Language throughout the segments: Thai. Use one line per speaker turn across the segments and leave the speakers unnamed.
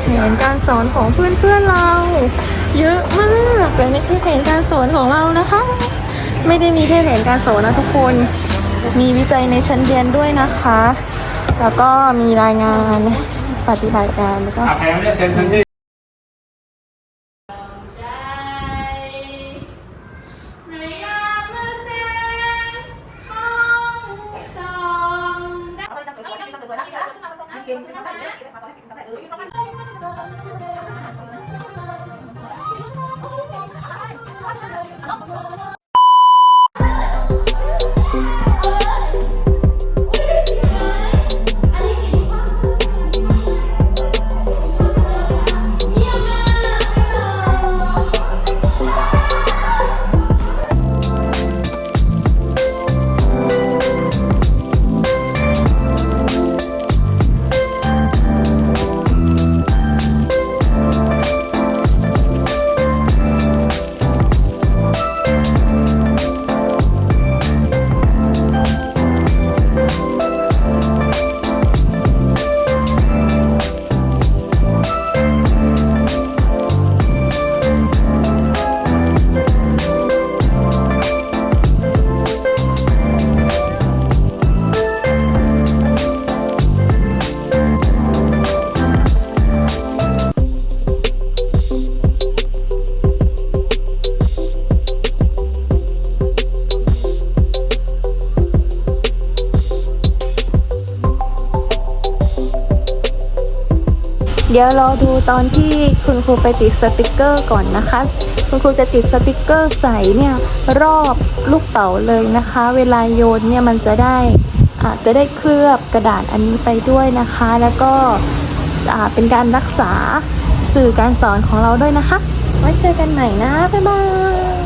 แผนการสอนของเพื่อนๆเรา เยอะมากแต่นี่คือแผนการสอนของเรานะคะ ไม่ได้มีแค่แผนการสอนนะทุกคน มีวิจัยในชั้นเรียนด้วยนะคะ แล้วก็มีรายงานปฏิบัติการแล้วก็
Thank you. เดี๋
ยวรอดูตอนที่คุณครูไปติดสติกเกอร์ก่อนนะคะ คุณครูจะติดสติกเกอร์ใส่เนี่ยรอบลูกเต๋าเลยนะคะ เวลาโยนเนี่ยมันจะได้อาจจะได้เคลือบกระดาษอันนี้ไปด้วยนะคะ แล้วก็อ่าเป็นการรักษาสื่อการสอนของเราด้วยนะคะ ไว้เจอกันใหม่นะ บ๊ายบาย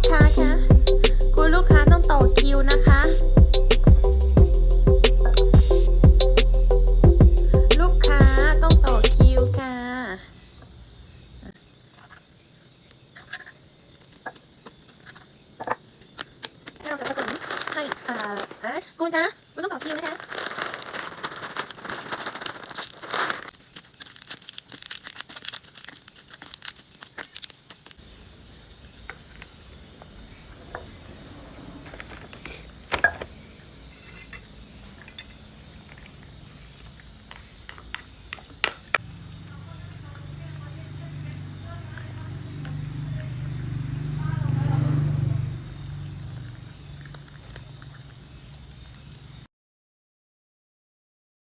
กค้าคะคุณลูกค้าต้องต่อคิวนะคะ ลูกค้าต้องต่อคิวค่ะ ให้เราจะผสมให้อ่าอะคุณคะ